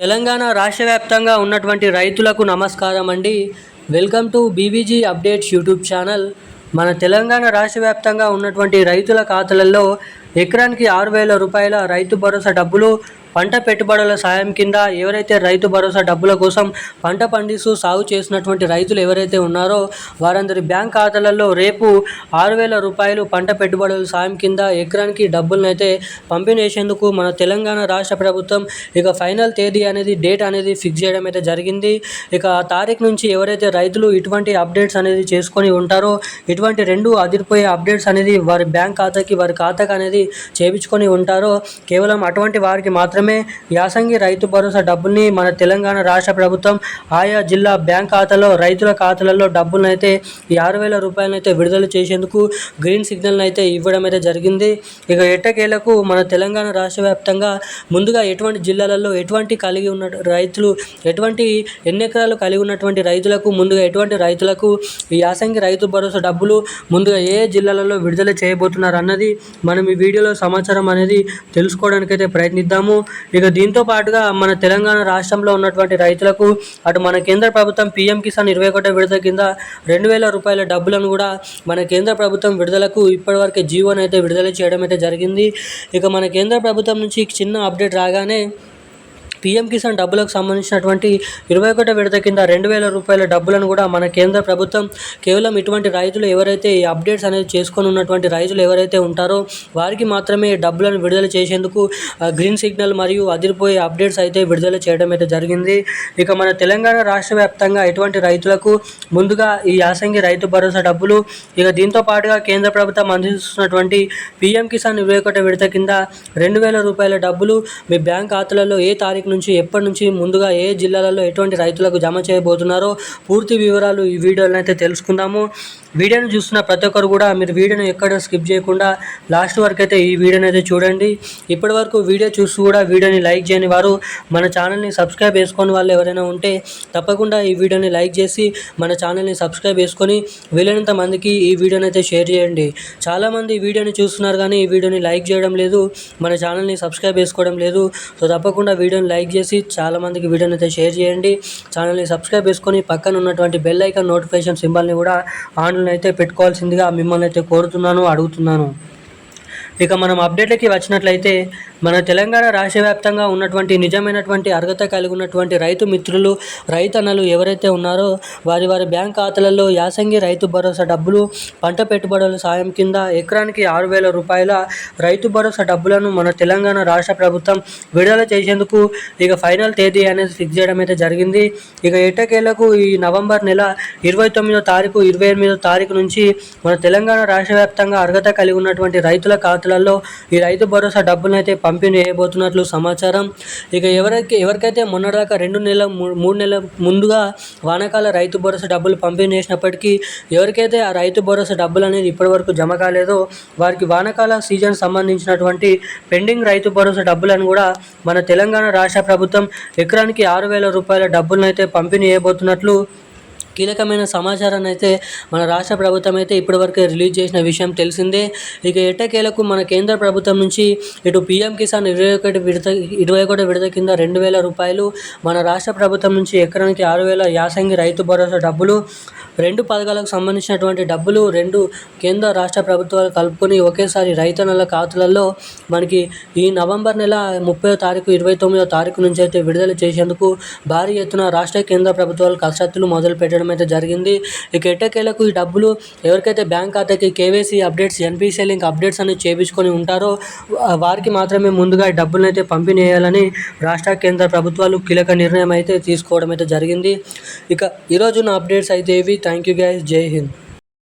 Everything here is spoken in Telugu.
తెలంగాణ రాష్ట్ర వ్యాప్తంగా ఉన్నటువంటి రైతులకు నమస్కారం అండి. Welcome to BVG updates YouTube channel. మన తెలంగాణ రాష్ట్ర వ్యాప్తంగా ఉన్నటువంటి రైతుల ఖాతాలలో ఎకరానికి ఆరు వేల రూపాయల రైతు భరోసా డబ్బులు పంట పెట్టుబడుల సాయం కింద ఎవరైతే రైతు భరోసా డబ్బుల కోసం పంట పండిస్తూ సాగు చేసినటువంటి రైతులు ఎవరైతే ఉన్నారో వారందరి బ్యాంక్ ఖాతాలలో రేపు ఆరు వేల రూపాయలు పంట పెట్టుబడుల సాయం కింద ఎకరానికి డబ్బులను అయితే పంపిణీసేందుకు మన తెలంగాణ రాష్ట్ర ప్రభుత్వం ఇక ఫైనల్ తేదీ అనేది డేట్ అనేది ఫిక్స్ చేయడం అయితే జరిగింది. ఇక ఆ తారీఖు నుంచి ఎవరైతే రైతులు ఇటువంటి అప్డేట్స్ అనేది చేసుకొని ఉంటారో ఇటువంటి రెండు అదిరిపోయే అప్డేట్స్ అనేది వారి బ్యాంక్ ఖాతాకి వారి ఖాతాకి అనేది చేపించుకొని ఉంటారో కేవలం అటువంటి వారికి మాత్రమే యాసంగి రైతు భరోసా డబ్బుల్ని మన తెలంగాణ రాష్ట్ర ప్రభుత్వం ఆయా జిల్లా బ్యాంక్ ఖాతాలో రైతుల ఖాతాలలో డబ్బులను అయితే ఈ ఆరు వేల రూపాయలను అయితే విడుదల చేసేందుకు గ్రీన్ సిగ్నల్ అయితే ఇవ్వడం అయితే జరిగింది. ఇక ఎట్టకేలకు మన తెలంగాణ రాష్ట్ర వ్యాప్తంగా ముందుగా ఎటువంటి జిల్లాలలో ఎటువంటి కలిగి ఉన్న రైతులు ఎటువంటి ఎన్ని ఎకరాలు కలిగి ఉన్నటువంటి రైతులకు ముందుగా ఎటువంటి రైతులకు ఈ యాసంగి రైతు భరోసా డబ్బులు ముందుగా ఏ జిల్లాలలో విడుదల చేయబోతున్నారు అన్నది మనం ఈ వీడియోలో సమాచారం అనేది తెలుసుకోవడానికైతే ప్రయత్నిద్దాము. ఇక దీంతో పాటుగా మన తెలంగాణ రాష్ట్రంలో ఉన్నటువంటి రైతులకు అటు మన కేంద్ర ప్రభుత్వం పీఎం కిసాన్ ఇరవై ఒకటో విడత కింద రెండు వేల రూపాయల డబ్బులను కూడా మన కేంద్ర ప్రభుత్వం విడుదలకు ఇప్పటివరకు జీవోని అయితే విడుదల చేయడం అయితే జరిగింది. ఇక మన కేంద్ర ప్రభుత్వం నుంచి చిన్న అప్డేట్ రాగానే పీఎం కిసాన్ డబ్బులకు సంబంధించినటువంటి ఇరవై ఒకటో విడత కింద రెండు వేల రూపాయల డబ్బులను కూడా మన కేంద్ర ప్రభుత్వం కేవలం ఇటువంటి రైతులు ఎవరైతే ఈ అప్డేట్స్ అనేది చేసుకొని ఉన్నటువంటి రైతులు ఎవరైతే ఉంటారో వారికి మాత్రమే డబ్బులను విడుదల చేసేందుకు గ్రీన్ సిగ్నల్ మరియు అదిరిపోయే అప్డేట్స్ అయితే విడుదల చేయడం అయితే జరిగింది. ఇక మన తెలంగాణ రాష్ట్ర వ్యాప్తంగా ఎటువంటి రైతులకు ముందుగా ఈ యాసంగి రైతు భరోసా డబ్బులు ఇక దీంతో పాటుగా కేంద్ర ప్రభుత్వం అందిస్తున్నటువంటి పీఎం కిసాన్ ఇరవై ఒకటో విడత కింద రెండు వేల రూపాయల డబ్బులు మీ బ్యాంక్ ఖాతాలలో ఏ తారీఖు నుంచి ఎప్పటి నుంచి ముందుగా ఏ జిల్లాలలో ఎటువంటి రైతులకు జమ చేయబోతున్నారో పూర్తి వివరాలు ఈ వీడియోలో అయితే తెలుసుకుందాము. వీడియోని చూస్తున్న ప్రతి ఒక్కరు కూడా మీరు వీడియోని ఎక్కడ స్కిప్ చేయకుండా లాస్ట్ వరకు అయితే ఈ వీడియోని అయితే చూడండి. ఇప్పటి వరకు వీడియో చూస్తూ కూడా వీడియోని లైక్ చేయని వారు మన ఛానల్ని సబ్స్క్రైబ్ చేసుకొని వాళ్ళు ఎవరైనా ఉంటే తప్పకుండా ఈ వీడియోని లైక్ చేసి మన ఛానల్ని సబ్స్క్రైబ్ చేసుకొని వీలైనంత మందికి ఈ వీడియోని అయితే షేర్ చేయండి. చాలామంది ఈ వీడియోని చూస్తున్నారు కానీ ఈ వీడియోని లైక్ చేయడం లేదు మన ఛానల్ని సబ్స్క్రైబ్ చేసుకోవడం లేదు. సో తప్పకుండా వీడియోని లైక్ చేసి చాలామందికి వీడియోని అయితే షేర్ చేయండి. ఛానల్ని సబ్స్క్రైబ్ చేసుకొని పక్కన ఉన్నటువంటి బెల్ ఐకాన్ నోటిఫికేషన్ సింబల్ని కూడా ఆన్లో అయితే పెట్టుకోవాల్సిందిగా మిమ్మల్ని అయితే కోరుతున్నాను అడుగుతున్నాను. ఇక మనం అప్డేట్లకి వచ్చినట్లయితే మన తెలంగాణ రాష్ట్ర వ్యాప్తంగా ఉన్నటువంటి నిజమైనటువంటి అర్హత కలిగి ఉన్నటువంటి రైతు మిత్రులు రైతన్నలు ఎవరైతే ఉన్నారో వారి వారి బ్యాంక్ ఖాతాలలో యాసంగి రైతు భరోసా డబ్బులు పంట పెట్టుబడుల సాయం కింద ఎకరానికి ఆరు వేల రూపాయల రైతు భరోసా డబ్బులను మన తెలంగాణ రాష్ట్ర ప్రభుత్వం విడుదల చేసేందుకు ఇక ఫైనల్ తేదీ అనేది ఫిక్స్ చేయడం అయితే జరిగింది. ఇక ఎట్టకేలకు ఈ నవంబర్ నెల ఇరవై తొమ్మిదో తారీఖు ఇరవై ఎనిమిదో తారీఖు నుంచి మన తెలంగాణ రాష్ట్ర వ్యాప్తంగా అర్హత కలిగి ఉన్నటువంటి రైతుల ఖాతాలలో ఈ రైతు భరోసా డబ్బులను అయితే పంపిణీ చేయబోతున్నట్లు సమాచారం. ఇక ఎవరికి ఎవరికైతే మొన్నటిదాకా రెండు నెలల మూ- మూడు నెలల ముందుగా వానాకాల రైతు భరోసా డబ్బులు పంపిణీ చేసినప్పటికీ ఎవరికైతే ఆ రైతు భరోసా డబ్బులు అనేది ఇప్పటివరకు జమ కాలేదో వారికి వానాకాల సీజన్ సంబంధించినటువంటి పెండింగ్ రైతు భరోసా డబ్బులను కూడా మన తెలంగాణ రాష్ట్ర ప్రభుత్వం ఎకరానికి ఆరు వేల రూపాయల డబ్బులను అయితే పంపిణీ చేయబోతున్నట్లు కీలకమైన సమాచారాన్ని అయితే మన రాష్ట్ర ప్రభుత్వం అయితే ఇప్పటివరకు రిలీజ్ చేసిన విషయం తెలిసిందే. ఇక ఎట్టకేలకు మన కేంద్ర ప్రభుత్వం నుంచి ఇటు పీఎం కిసాన్ ఇరవై ఒకటి విడత ఇరవై ఒకటి విడత కింద రెండు వేల రూపాయలు మన రాష్ట్ర ప్రభుత్వం నుంచి ఎకరానికి ఆరు వేల యాసంగి రైతు భరోసా డబ్బులు రెండు పథకాలకు సంబంధించినటువంటి డబ్బులు రెండు కేంద్ర రాష్ట్ర ప్రభుత్వాలు కలుపుకొని ఒకేసారి రైతన్నల ఖాతాలలో మనకి ఈ నవంబర్ నెల ముప్పై తారీఖు ఇరవై తొమ్మిదో తారీఖు నుంచి అయితే విడుదల చేసేందుకు భారీ ఎత్తున రాష్ట్ర కేంద్ర ప్రభుత్వాలు కసరత్తులు మొదలు పెట్టడం అయితే జరిగింది. ఇక ఎట్టకేలకు ఈ డబ్బులు ఎవరికైతే బ్యాంక్ ఖాతాకి KYC updates NPCI link updates అని చేపించుకొని ఉంటారో వారికి మాత్రమే ముందుగా ఈ డబ్బులను అయితే పంపిణీ చేయాలని రాష్ట్ర కేంద్ర ప్రభుత్వాలు కీలక నిర్ణయం అయితే తీసుకోవడం అయితే జరిగింది. ఇక ఈరోజు అప్డేట్స్ అయితే ఇవి Thank you guys. Jai